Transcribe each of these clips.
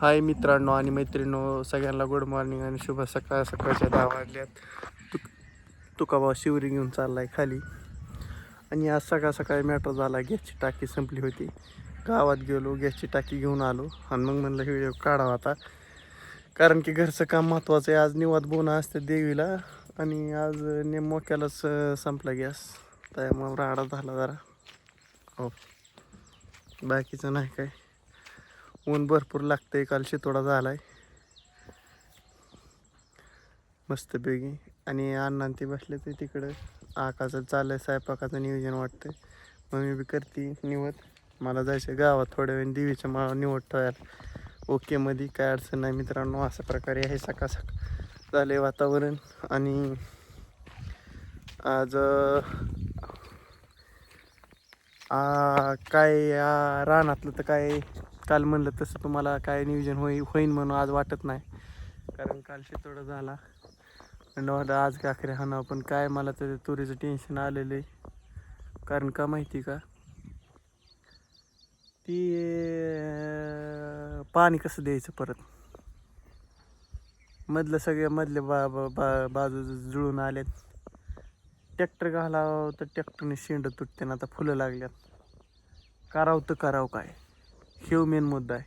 हाय मित्रांनो आणि मैत्रिणींनो सगळ्यांना गुड मॉर्निंग आणि शुभ सकाळ. सकाळच्या दहा वाजल्यात. तुक तुकाबा शिवरी घेऊन चाललाय खाली. आणि आज सकाळ सकाळी मॅटर झाला गॅसची टाकी संपली होती. गावात गेलो गॅसची टाकी घेऊन आलो. आणि मग म्हणलं व्हिडिओ काढावा आता. कारण की घरचं काम महत्त्वाचं आहे. आज निवाद बोना असते देवीला. आणि आज नेमोक्यालाच संपला गॅस. त्यामुळं राडा झाला जरा. हो. बाकीचं नाही काय. ऊन भरपूर लागतंय काल शितोडा आहे मस्तपैकी आणि अण्णा ते बसले ते तिकडं. आकाचं चाललंय स्वयंपाकाचं नियोजन वाटतंय. मम्मी बी करते निवड मला जायचं गावात थोड्या वेळ देवीच्या माळा निवड ठेवायला. ओके मध्ये काय अडचण नाही मित्रांनो अशा प्रकारे आहे सकाळ सकाळ झाले वातावरण आणि आज आ, काय आ, रानातलं तर काय काल म्हणलं तसं तुम्हाला काय नियोजन होई होईन म्हणून आज वाटत नाही. कारण काल शितोडा झाला. आणि आज काकरे हाणावं पण काय मला तर तुरीचं टेन्शन आलेलं आहे. कारण का माहिती का? ती पाणी कसं द्यायचं परत? मधलं सगळ्या मधले बा बा बा बाजू जुळून आल्यात ट्रॅक्टर घालावं तर ट्रॅक्टरने शेंड तुटते ना आता फुलं लागल्यात. करावं तर करावं काय? हेव मेन मुद्दा आहे.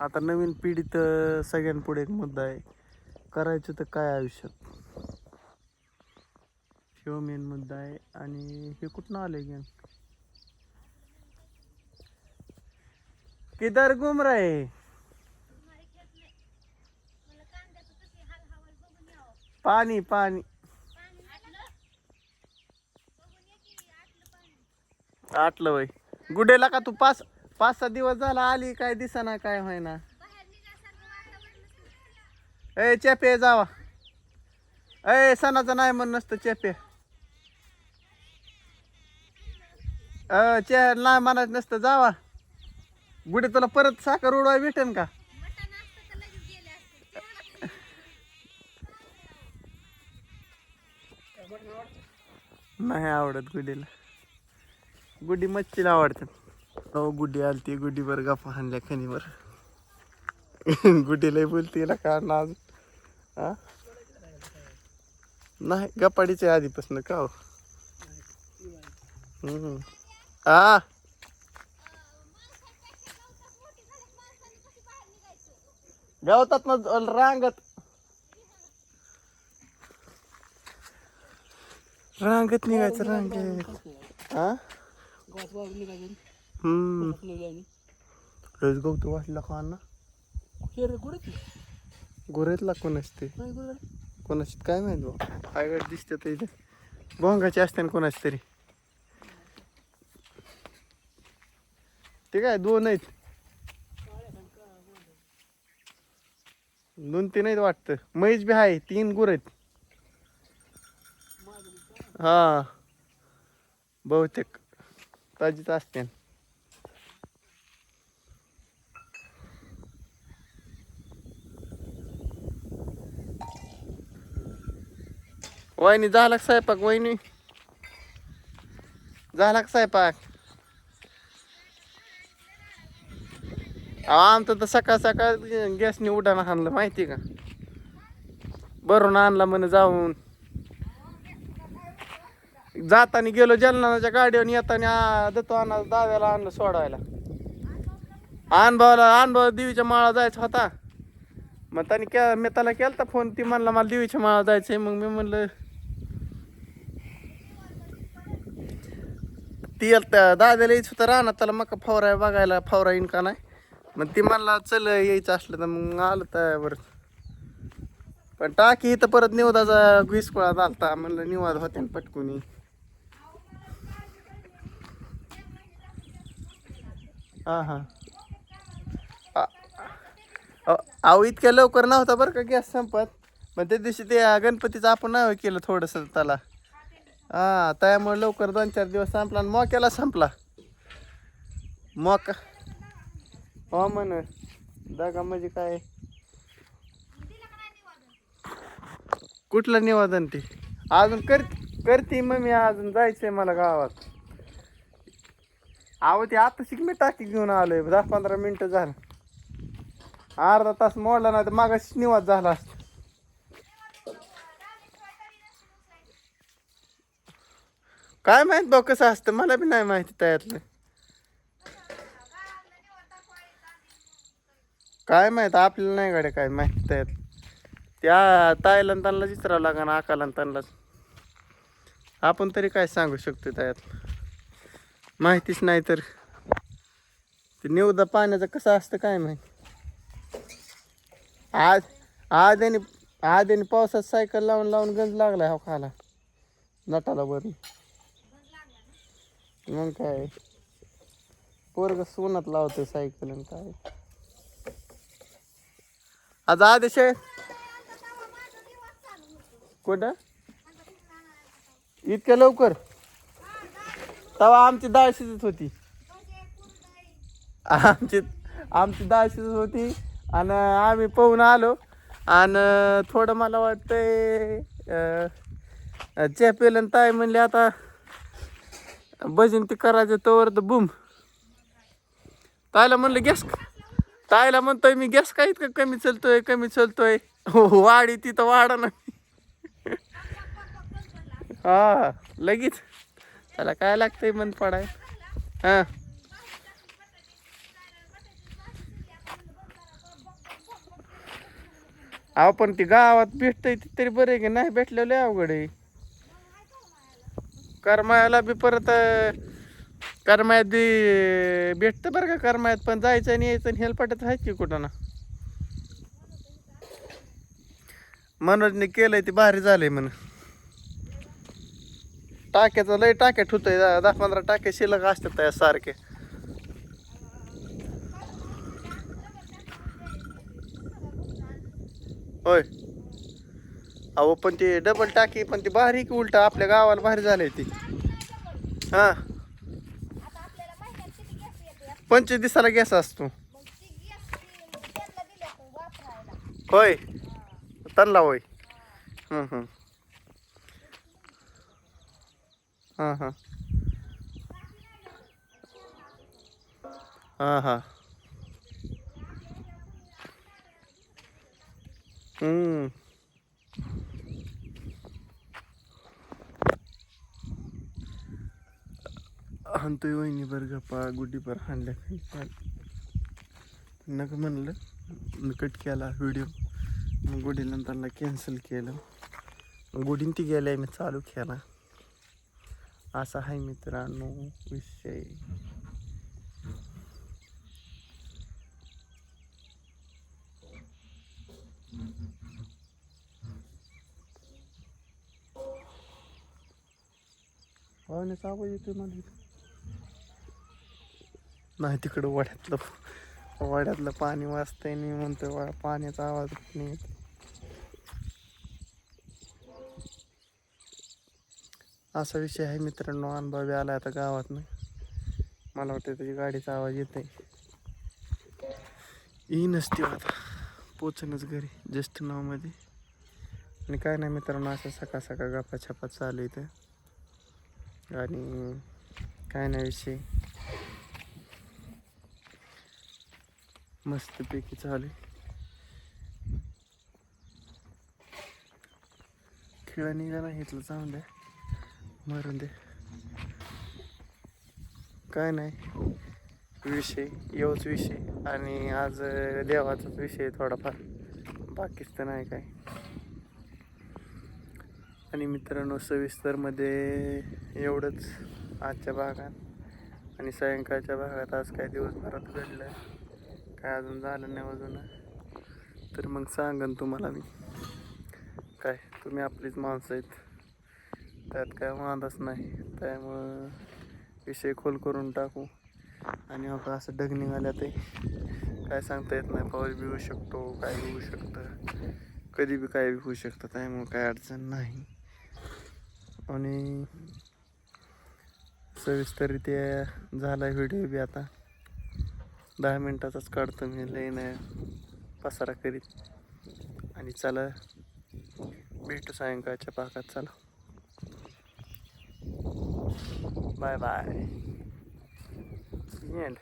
आता नवीन पिढीत तर सगळ्यांपुढे एक मुद्दा आहे. करायचं तर काय आयुष्यात? हेव मेन मुद्दा आहे आणि हे कुठनं आलं गेम किधर घुम रहे पाणी पाणी. आटलं वय. गुडेला का तू पाच पाच सहा दिवस झाला आली काय दिसना काय होईना. ए चेपे जावा. ए सणाचं नाही म्हण नसतं चेपे. अ चे नाही म्हणत नसतं जावा. गुडे तुला परत साखर उडवाय भेटेन का? नाही आवडत गुडीला. गुड्डी मच्छीला आवडतात. हो गुड्डी आलती गुड्डीवर गप्पा हाणल्या गुड्डी गुड्डीला बोलते ना का ना हा नाही गप्पाडीच्या आधीपासून का हो? आ? हा गावतात ना रांगत. रांगत निघायचं रांगेत. हा हम्म. रोज गवतो वाटला का अण्णा? गोरेतला कोण असते कोणाची? काय माहीत भाऊ आयगड दिसते तर इथे. भोंगाची असते ना कोणाची तरी. ते काय दोन आहेत. दोन तीन आहेत वाटतं. म्हैस बी आहे तीन गुर आहेत. हा. बहुतेक. ताजीच असते. वहिनी झाला स्वयंपाक वहिनी? झाला का स्वयंपाक? अहो, आमचं तर सकाळ सकाळ गॅसने उडाणं आणलं माहिती का? भरून आणला म्हणे जाऊन. जाताना गेलो जलनाच्या गाडीवर येताना देतो दत्तो आणा दाव्याला आणलं सोडवायला. अनुभवाला अनुभव देवीच्या माळा जायचा होता. मग त्याने के मी त्याला केलता फोन ती म्हणला मला देवीच्या माळा जायचं आहे मग मी म्हणलं ती आता दाद्याला यायचं होतं राहणार त्याला मका फवराय बघायला फवरा येईन का नाही? मग ती म्हणला चल यायचं असलं तर मग आलं त्यावर. पण टाकी इथं परत निवदाचा घुसकोळा आलता म्हणलं निवाद होते पटकुनी. हां हां. आ- अहो इतक्या लवकर नव्हता बरं का गॅस संपत. मग त्या दिवशी ते गणपतीचं आपण नाव केलं थोडंसं त्याला. हा त्यामुळे लवकर दोन चार दिवस संपला आणि मोक्याला संपला. मोका. हो म्हण. दगा म्हणजे काय. कुठलं निवादन ते? अजून कर करते मग मी अजून जायचंय मला गावात. अहो ते आता शिक मी टाकी घेऊन आलोय. दहा पंधरा मिनिटं झालं. अर्धा तास मोडला नाही तर मागाशी निवास झाला असत. काय माहीत भाऊ कसं असतं? मला बी नाही माहिती त्यातलं. काय माहीत? आपल्याला नाही गाड्या काय माहिती त्यात. त्या ताईला त्यांनाच त्यांना विचारावं लागेल आकाला त्यांनाच. आपण तरी काय सांगू शकतो त्यात? माहितीच नाही तर. ते निवदा पाण्याचं कसं असतं काय माहिती? आज आज आणि आज आणि पावसात सायकल लावून लावून गंज लागला हो खाला. नटाला वरून मग काय? पोरग सोनात लावतो सायकल आणि काय? आज आदेश आहे. कुठं? इतक्या लवकर? तेव्हा आमची डाळ शिजत होती. आमची आमची डाळ शिजत होती आणि आम्ही पाहून आलो आणि थोडं मला वाटतंय चेपेल आणि ताई म्हणले आता भजन ते करायचं तोवर तर बुम. ताईला म्हणलं गॅस ताईला म्हणतोय मी गॅस काय इतकं कमी चलतोय कमी चलतोय? हो, हो वाढी तिथं वाढा ना. हा लगेच. त्याला काय लागतंय मन पडाय हा. अहो पण ती गावात भेटतंय ती तरी बरं आहे की नाही? भेटलेलं आहे अवघड आहे. करमायाला बी परत करमायात बी भेटतं बरं का करमायात पण जायचं आणि यायचं आणि हेलपाटत आहेत की कुठं ना? मनोजने केलंय ते भारी झालंय म्हण. टाक्याचं लय टाक्या होतंय दहा दहा पंधरा टाक्या शिल्लक असतात त्या सारखे. होय. अहो पण ते डबल टाकी पण ती भारी की उलट आपल्या गावाला भारी झाली ती. हा. पंचवीस दिवसाला गॅस असतो. त्यांना होय. तनला होय हां हां. हां हां. हम्म. आणतोय वहिनी बरं गप्पा गुड्डी पर हाणल्या काही नक म्हणलं मी कट केला व्हिडिओ मग गुढीला त्यांना कॅन्सल केलं. मग गुढीन ती गेल्या मी चालू केला. असा आहे मित्रांनो विषय. पाहुण्याचा आवाज येतोय मला नाही तिकडं वड्यातलं वड्यातलं पाणी वाचतंय नाही म्हणतोय पाण्याचा आवाज नाही येतो असा विषय आहे मित्रांनो अनुभवी आला आता गावातनं. मला वाटतं त्याची गाडीचा आवाज येत आहे ही नसते हो आता. पोचणच घरी ज्येष्ठ नावमध्ये. आणि काय नाही मित्रांनो असं सकाळ सकाळ गप्पा छप्पा चालू इथं. आणि काय नाही विषय. मस्तपैकी चालू आहे. खेळा निघाला घेतलं चांगलं. मरण दे. काय नाही. विषय येऊच विषय आणि आज देवाचाच विषय आहे थोडाफार. बाकीच तर नाही काय. आणि मित्रांनो सविस्तरमध्ये एवढंच आजच्या भागात आणि सायंकाळच्या भागात आज काय दिवसभरात घडलं काय अजून झालं नाही अजून. तर मग सांगन तुम्हाला मी. काय तुम्ही आपलीच माणसं आहेत. त्यात काय वांधाच नाही. त्यामुळं विषय खोल करून टाकू. आणि हो मग असं ढग निघाल्या ते काय सांगता येत नाही. पाऊस बी होऊ शकतो काय बी होऊ शकतं. कधी बी काय बी होऊ शकतं त्यामुळं काय अडचण नाही. आणि सविस्तररित्या झाला व्हिडिओ बी आता. दहा मिनटाचाच काढतो मी लई नाही पसारा करीत. आणि चला भेटू सायंकाळच्या पाकात चला. Bye bye. The end.